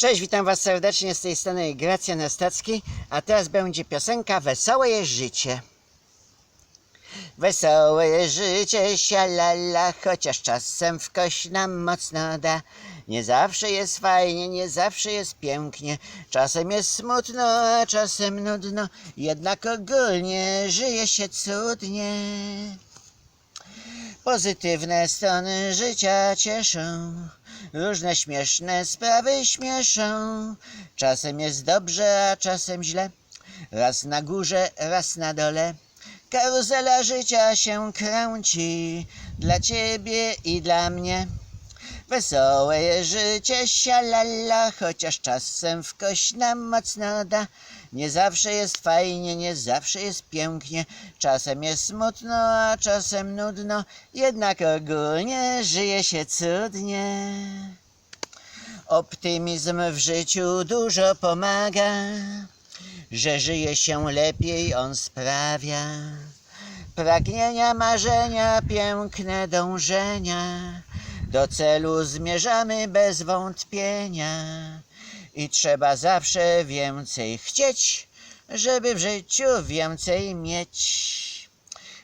Cześć, witam Was serdecznie z tej strony Gracjan Ostacki, a teraz będzie piosenka Wesołe jest życie. Wesołe jest życie, sialala, chociaż czasem w kość nam mocno da. Nie zawsze jest fajnie, nie zawsze jest pięknie, czasem jest smutno, a czasem nudno, jednak ogólnie żyje się cudnie. Pozytywne strony życia cieszą, różne śmieszne sprawy śmieszą. Czasem jest dobrze, a czasem źle, raz na górze, raz na dole. Karuzela życia się kręci dla ciebie i dla mnie. Wesołe życie, sialala, chociaż czasem w kość nam mocno da. Nie zawsze jest fajnie, nie zawsze jest pięknie, czasem jest smutno, a czasem nudno, jednak ogólnie żyje się cudnie. Optymizm w życiu dużo pomaga, że żyje się lepiej on sprawia. Pragnienia, marzenia, piękne dążenia, do celu zmierzamy bez wątpienia. I trzeba zawsze więcej chcieć, żeby w życiu więcej mieć.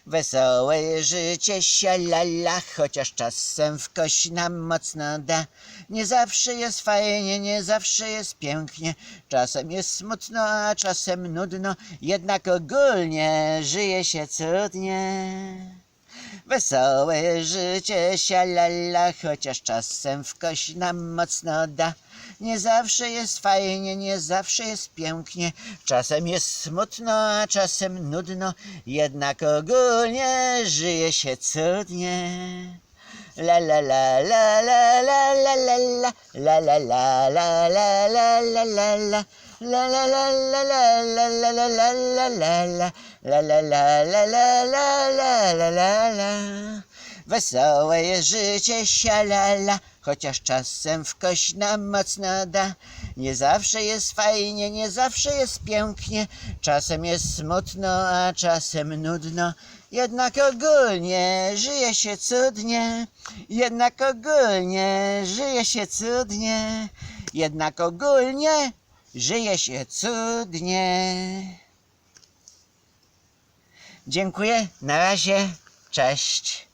Wesołe życie, sialala, chociaż czasem w kość nam mocno da. Nie zawsze jest fajnie, nie zawsze jest pięknie, czasem jest smutno, a czasem nudno, jednak ogólnie żyje się cudnie. Wesołe życie, sialala, chociaż czasem w kość nam mocno da. Nie zawsze jest fajnie, nie zawsze jest pięknie, czasem jest smutno, a czasem nudno, jednak ogólnie żyje się cudnie. La la la la la la la la la la la la la la la la la la la la la la la la la la La la la la la la la la la la Wesołe jest życie, sialala, chociaż czasem w kość nam mocno da. Nie zawsze jest fajnie, nie zawsze jest pięknie, czasem jest smutno, a czasem nudno. Jednak ogólnie żyje się cudnie, jednak ogólnie żyje się cudnie, jednak ogólnie żyje się cudnie. Dziękuję, na razie, cześć.